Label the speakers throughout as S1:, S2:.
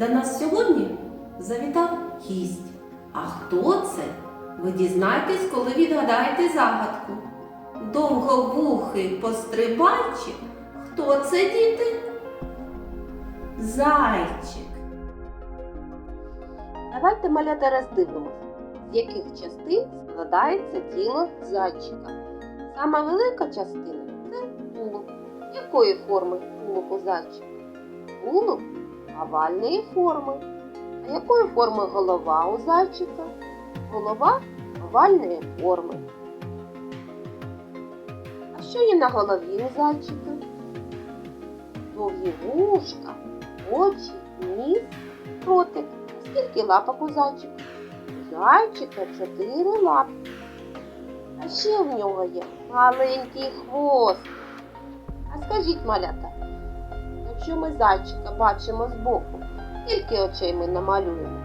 S1: До нас сьогодні завітав гість. А хто це? Ви дізнаєтесь, коли відгадаєте загадку. Довговухий пострибайчик. Хто це, діти? Зайчик.
S2: Давайте малята роздивимося, з яких частин складається тіло зайчика. Сама велика частина це тулуб. Якої форми тулуб у зайчика? Тулуб овальної форми. А якої форми голова у зайчика? Голова овальної форми. А що є на голові у зайчика? Довгі вушка, очі, ніс, ротик. Скільки лапок у зайчика? У зайчика чотири лапки. А ще в нього є маленький хвост. А скажіть, малята, якщо ми зайчика бачимо збоку, скільки очей ми намалюємо?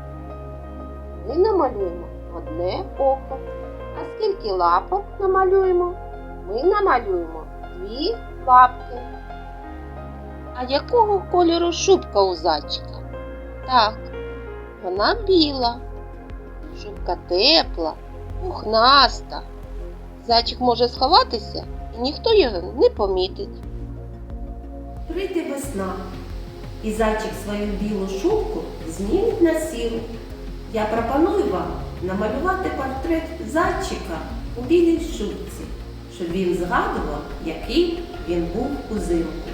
S2: Ми намалюємо одне око. А скільки лапок намалюємо? Ми намалюємо дві лапки. А якого кольору шубка у зайчика? Так, вона біла. Шубка тепла, пухнаста. Зайчик може сховатися, і ніхто його не помітить.
S1: Прийде весна, і зайчик свою білу шубку змінить на сіру. Я пропоную вам намалювати портрет зайчика у білій шубці, щоб він згадував, який він був узимку.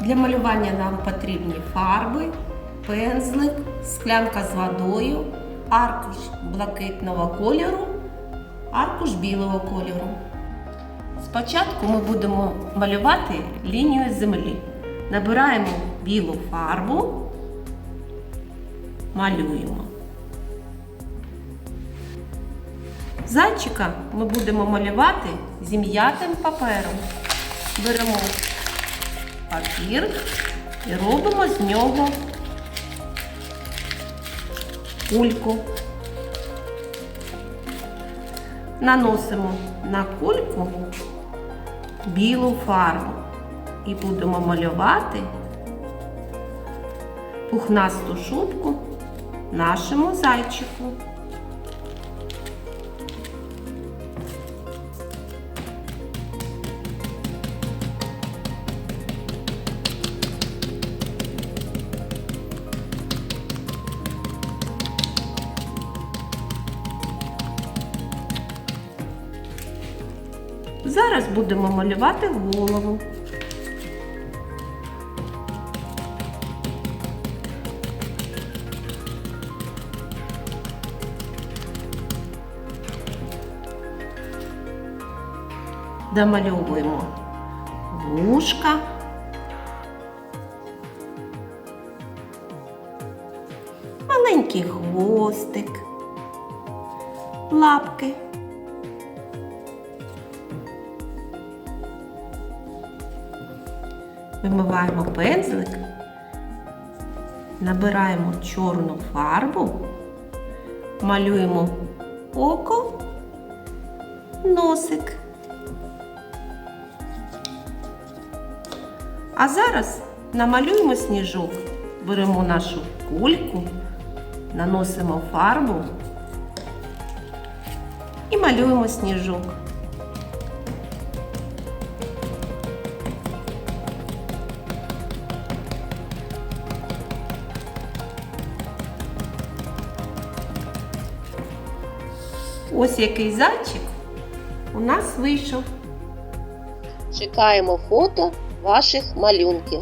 S1: Для малювання нам потрібні фарби, пензлик, склянка з водою, аркуш блакитного кольору, аркуш білого кольору. Спочатку ми будемо малювати лінію землі. Набираємо білу фарбу, малюємо. Зайчика ми будемо малювати зім'ятим папером. Беремо папір і робимо з нього кульку. Наносимо на кульку білу фарбу і будемо малювати пухнасту шубку нашому зайчику. Зараз будемо малювати голову. Домальовуємо вушка. Маленький хвостик, лапки. Вимиваємо пензлик, набираємо чорну фарбу, малюємо око, носик. А зараз намалюємо сніжок. Беремо нашу кульку, наносимо фарбу і малюємо сніжок. Ось який зайчик у нас вийшов.
S2: Чекаємо фото ваших малюнків.